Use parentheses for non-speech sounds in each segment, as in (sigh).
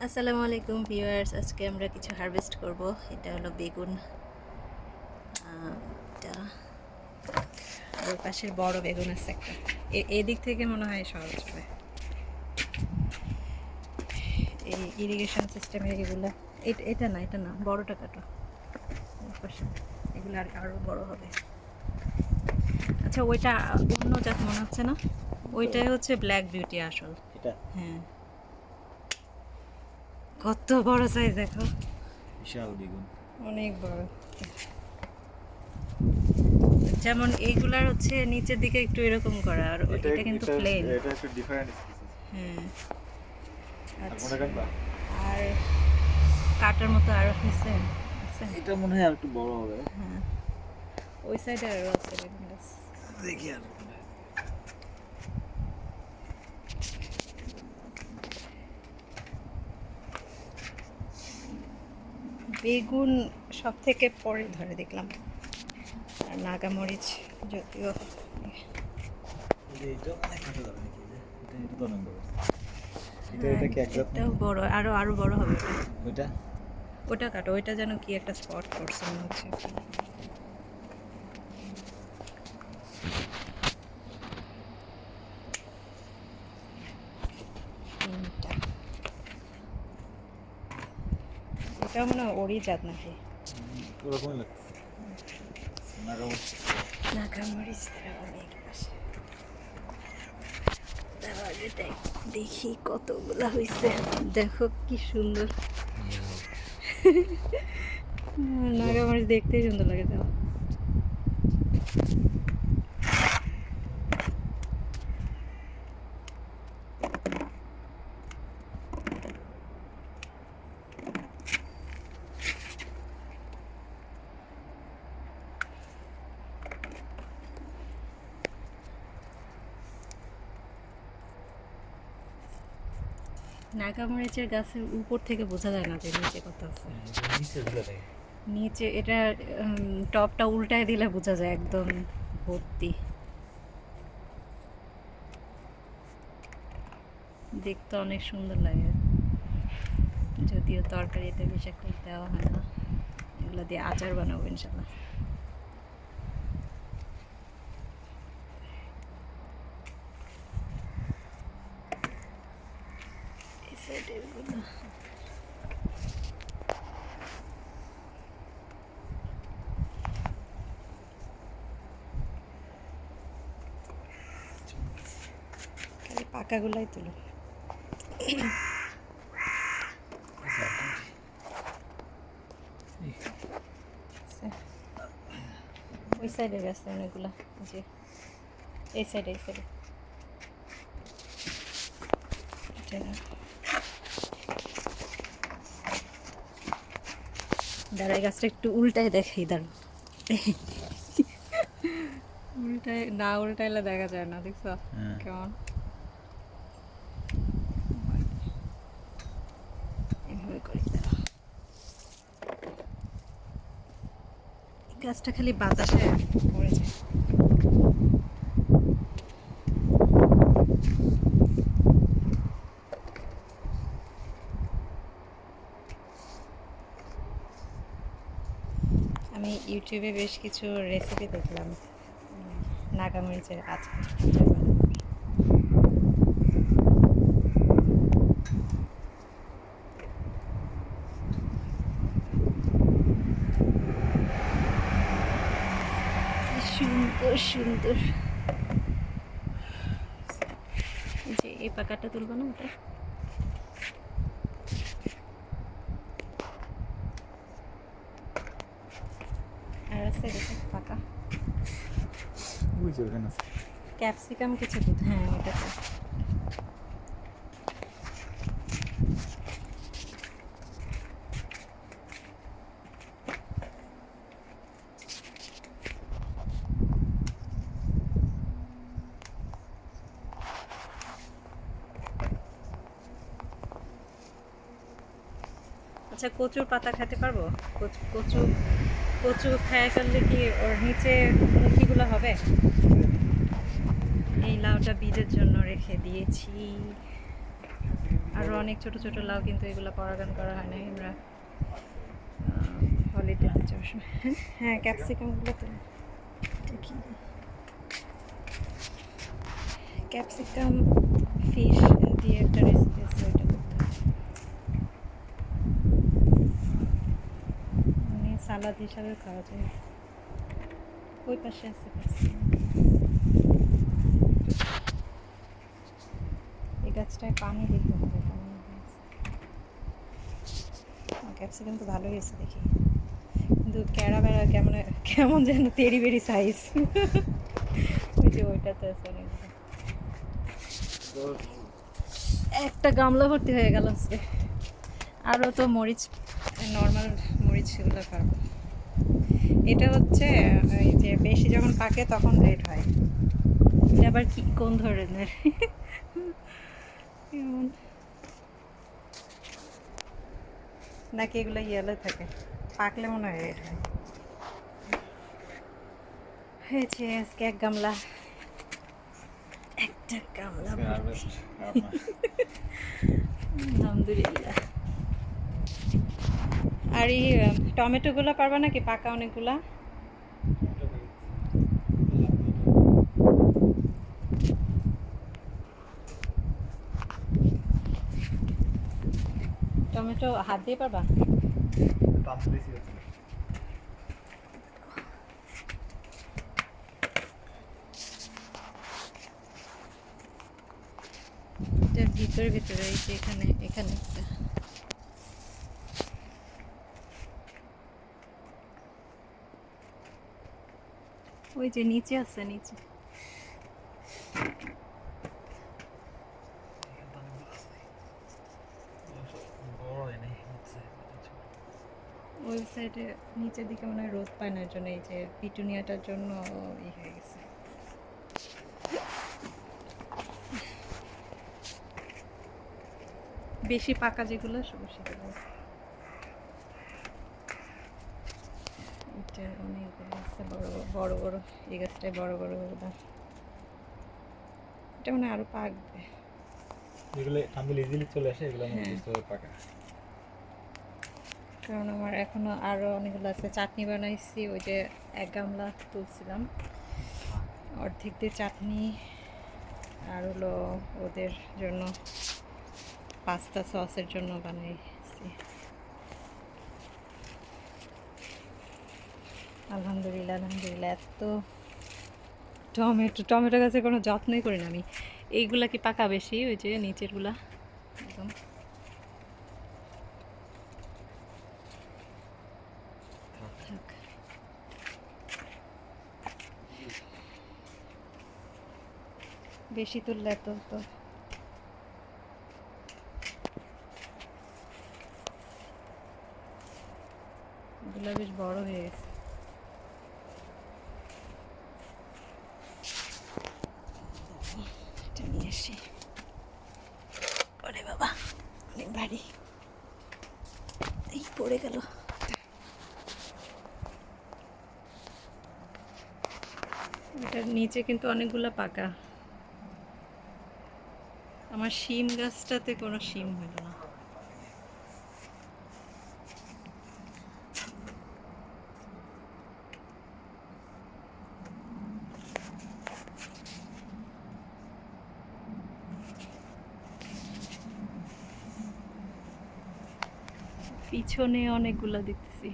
আসসালামু আলাইকুম ভিউয়ার্স আজকে আমরা কিছু হারভেস্ট করব। এটা হলো বেগুন। এটা ওই পাশের বড় বেগুন আছে একটা। এদিক থেকে মনে হয় সহজ হবে। এই ইরিগেশন সিস্টেমের এগুলো। এট- এটা না এটা না বড়টা কাটো। পাশে। এগুলো আর আরও বড় হবে। আচ্ছা ওইটা অন্য জাত মনে হচ্ছে না? ওইটাই হচ্ছে ব্ল্যাক বিউটি আসল। এটা? হ্যাঁ। কত বড় সাইজ দেখো। বিশাল বেগুন অনেক বড়। যেমন এইগুলার হচ্ছে নিচের দিকে একটু এরকম করা আর এটা কিন্তু প্লেন এটা একটু ডিফারেন্ট হ্যাঁ আর আচ্ছা। আর কাটার মতো আরও আছে আছে? এটা মনে হয় আর একটু বড় হবে। হ্যাঁ। ওই সাইডে আরও আছে দেখি আর। বেগুন সব থেকে পরে ধরে দেখলাম। আর নাগামরিচ যদিও এটাও বড় আরও আরও বড় হবে। ওটা। ওটা কাটো ওইটা যেন কি একটা স্পট করছে মনে হচ্ছে। এটা মনে হয় ওরই জাত নাকি? ওরকমই লাগছে। নাগামরিচ নাগামরিচ তারা অনেক দেখ- কতগুলা হয়েছে দেখো কি সুন্দর। নাগামরিচ দেখতেই সুন্দর লাগে দাও নাগামরিচের গাছের উপর থেকে বোঝা যায় না যে নিচে কত আছে। নিচে এটা টপটা উল্টায় দিলে বোঝা যায় একদম ভর্তি। দেখতে অনেক সুন্দর লাগে। যদিও তরকারিতে বেশি একটা দেওয়া হয় না। এগুলো দিয়ে আচার বানাবো ইনশাল্লাহ পাকাগুলাই তুলো। ওই সাইডে গেছে অনেকগুলা জি এই সাইডে এই সাইডে। দাঁড়াই গাছটা একটু উল্টায় দেখাই দাঁড়ো উল্টায় না উল্টাইলে দেখা যায় না দেখছ হ্যাঁ। কেমন এভাবে করি দাঁড়াও। গাছটা খালি বাতাসে পড়ে যায় আমি ইউটিউবে বেশ কিছু রেসিপি দেখলাম। নাগামরিচের আচার। সুন্দর সুন্দর। যে এই পাকাটা তুলবো না ওটা? আছে দেখো ওখানে ক্যাপসিকাম কিছু দুধ হ্যাঁ ওটা তো। আচ্ছা কচুর পাতা খেতে পারব? কচু কচু খায় ফেললে কি ওর নিচে মুখিগুলো হবে? এই লাউটা বীজের জন্য রেখে দিয়েছি। আরও অনেক ছোট ছোট লাউ কিন্তু এগুলো পরাগান করা হয় না আমরা হলিডেতে যাওয়ার সময়। হ্যাঁ ক্যাপসিকামগুলো তো দেখি। ক্যাপসিকাম ফিশ দিয়ে একটা রেসিপি আছে ওইটা করতে হবে মানে সালাদ হিসাবে খাওয়া যায়। ওই পাশে আছে এই গাছটায় পানি দিতে হবে ক্যাপসিকাম তো ভালোই হয়েছে দেখি। কিন্তু ক্যারা বেড়া কেমন কেমন যেন তেরি বেরি সাইজ ওই যে ওইটাতে আছে। একটা গামলা ভর্তি হয়ে গেল আজকে। আরও তো মরিচ নর্মাল মরিচ সেগুলো পারব এটা হচ্ছে এই যে বেশি যখন পাকে তখন রেড হয়। এটা আবার কি কোন ধরনের? এমন নাকি এগুলো ইয়েলো থাকে? পাকলে মনে হয় রেড হয়। হয়েছে আজকে এক গামলা। একটা গামলা আলহামদুলিল্লাহ। আর এই টমেটোগুলো পারবা নাকি? পাকা অনেকগুলা? টমেটো হাত দিয়ে পারবা? ভিতরে ভিতরে, এই যে এখানে এখানে একটা। ওই যে নিচে আছে, নিচে। ওই নিচের দিকে মনে হয় রোদ পায় না এর জন্য এই যে পিটুনিয়াটার জন্য ই হয়ে গেছে। বেশি পাকা যেগুলো সেগুলো। এটা অনেকগুলো আছে বড় বড় বড়। এই গাছটায় বড় বড় ওগুলো এটা মানে আরও পাকবে যেগুলো টানগুলো ইজিলি চলে আসে এগুলো আমার হ্যাঁ। পাকা। কারণ আমার এখনও আরও অনেকগুলো আছে। চাটনি বানাইছি ওই যে এক গামলা তুলছিলাম। অর্ধেক দিয়ে চাটনি আর হলো ওদের জন্য পাস্তা সসের জন্য বানাইছি। আলহামদুলিল্লাহ আলহামদুলিল্লাহ। এত টমেটো টমেটো গাছের কোনো যত্নই করি না আমি। এইগুলা কি পাকা বেশি? ওই যে নিচেরগুলা। একদম। বেশি তুললে তো তো। এগুলো বেশ বড় হয়ে গেছে এটা নিয়ে আসি ওরে বাবা ভারী এই পড়ে গেল। এটার নিচে কিন্তু অনেকগুলো পাকা। আমার শিম গাছটাতে কোনো শিম হলো না। পিছনে অনেকগুলো দেখতেছি।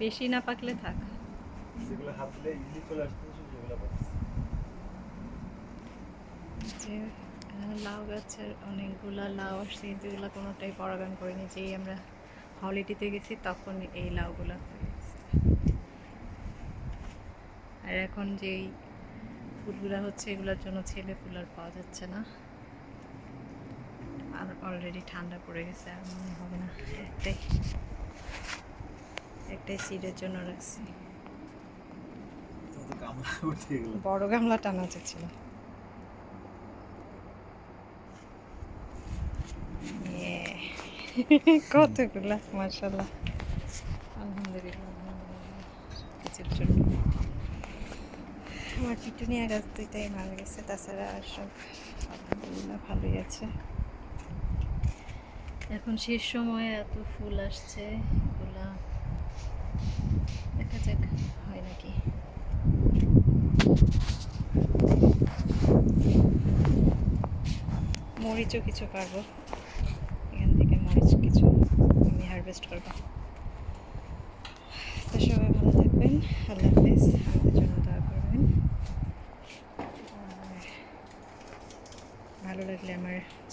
বেশি না পাকলে থাক। লাউ গাছের অনেকগুলা লাউ আসছে যেগুলো কোনোটাই পরাগান করিনি। যেই আমরা হলিডেতে গেছি তখন এই লাউগুলো আর এখন যেই ফুলগুলা হচ্ছে এগুলোর জন্য ছেলে ফুল আর পাওয়া যাচ্ছে না। অলরেডি ঠান্ডা পড়ে গেছে আর মনে হবে না একটাই। একটাই সিডের জন্য রাখছি। বড় গামলা টানা যাচ্ছিল. (laughs) কতগুলা মার্শাল্লাহ আলহামদুলিল্লাহ আলহামদুলিল্লাহ। কিছুর জন্য। আমার পিটুনিয়া গাছ দুইটাই মারা গেছে তাছাড়া আর সব। এগুলো ভালোই আছে। এখন শেষ সময়ে এত ফুল আসছে, এগুলা দেখা যাক, হয় নাকি? মরিচও কিছু পারব এখান থেকে মরিচ কিছু আমি হারভেস্ট করব।